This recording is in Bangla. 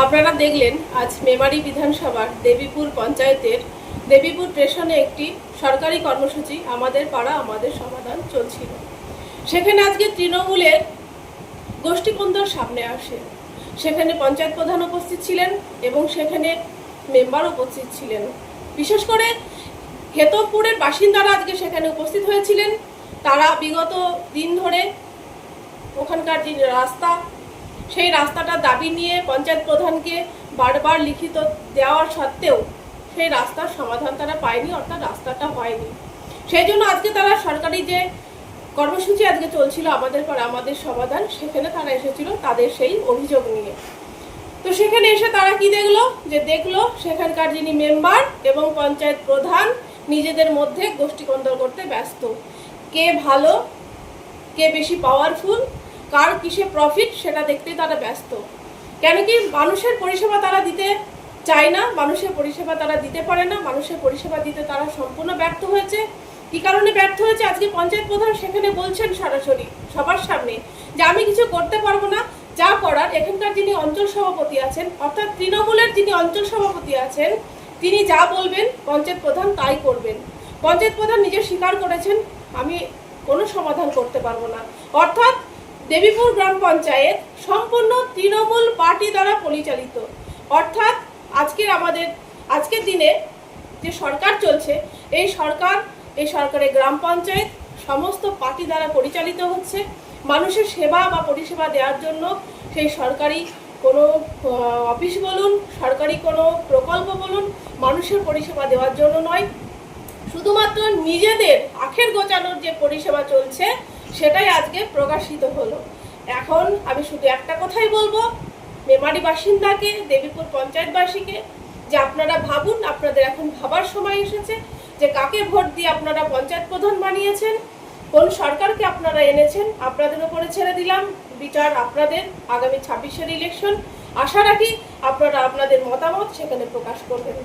আপনারা দেখলেন, আজ মেমারি বিধানসভার দেবীপুর পঞ্চায়েতের দেবীপুর স্টেশনে একটি সরকারি কর্মসূচি আমাদের পাড়া, আমাদের সমাধান চলছিল। সেখানে আজকে তৃণমূলের গোষ্ঠীকন্দর সামনে আসে। সেখানে পঞ্চায়েত প্রধান উপস্থিত ছিলেন এবং সেখানে মেম্বার উপস্থিত ছিলেন। বিশেষ করে হেতমপুরের বাসিন্দারা আজকে সেখানে উপস্থিত হয়েছিলেন। তারা বিগত দিন ধরে ওখানকার যে রাস্তা সেই রাস্তাটার দাবি নিয়ে পঞ্চায়েত প্রধানকে বারবার লিখিত দেওয়ার সত্ত্বেও সেই রাস্তার সমাধান তারা পায়নি, অর্থাৎ রাস্তাটা হয়নি। সেই জন্য আজকে তারা সরকারি যে কর্মসূচি আজকে চলছিল আমাদের পর আমাদের সমাধান, সেখানে তারা এসেছিল তাদের সেই অভিযোগ নিয়ে। তো সেখানে এসে তারা কি দেখল? যে দেখল সেখানকার যিনি মেম্বার এবং পঞ্চায়েত প্রধান নিজেদের মধ্যে গোষ্ঠীকন্দল করতে ব্যস্ত। কে ভালো, কে বেশি পাওয়ারফুল কার কিসে প্রফিট সেটা দেখতেই তারা ব্যস্ত। কেন কি মানুষের পরিষেবা তারা দিতে চায় না, মানুষের পরিষেবা তারা দিতে পারে না, মানুষের পরিষেবা দিতে তারা সম্পূর্ণ ব্যর্থ হয়েছে। কি কারণে ব্যর্থ হয়েছে? আজকে পঞ্চায়েত প্রধান সেখানে বলছেন সরাসরি সবার সামনে যে আমি কিছু করতে পারব না, যা করার এখানকার যিনি অঞ্চল সভাপতি আছেন, অর্থাৎ তৃণমূলের যিনি অঞ্চল সভাপতি আছেন, তিনি যা বলবেন পঞ্চায়েত প্রধান তাই করবেন। পঞ্চায়েত প্রধান নিজে স্বীকার করেছেন, আমি কোনো সমাধান করতে পারব না। অর্থাৎ দেবীপুর গ্রাম পঞ্চায়েত সম্পূর্ণ তৃণমূল পার্টি দ্বারা পরিচালিত। অর্থাৎ আজকের আমাদের, আজকের দিনে যে সরকার চলছে, এই সরকার, এই সরকারের গ্রাম পঞ্চায়েত সমস্ত পার্টি দ্বারা পরিচালিত হচ্ছে। মানুষের সেবা বা পরিষেবা দেওয়ার জন্য সেই সরকারি কোনো অফিস বলুন, সরকারি কোনো প্রকল্প বলুন, মানুষের পরিষেবা দেওয়ার জন্য নয়। শুধুমাত্র নিজেদের আখের গোচানোর যে পরিষেবা চলছে সেটাই আজকে প্রকাশিত হলো। এখন আমি শুধু একটা কথাই বলব, মেমারি বাসিন্দাকে, দেবীপুর পঞ্চায়েতবাসীকে, যে আপনারা ভাবুন, আপনাদের এখন ভাবার সময় এসেছে, যে কাকে ভোট দিয়ে আপনারা পঞ্চায়েত প্রধান বানিয়েছেন, কোন সরকারকে আপনারা এনেছেন, আপনাদের উপরে ছেড়ে দিলাম, বিচার আপনাদের, আগামী ছাব্বিশের ইলেকশন আশা রাখি আপনারা আপনাদের মতামত সেখানে প্রকাশ করবেন।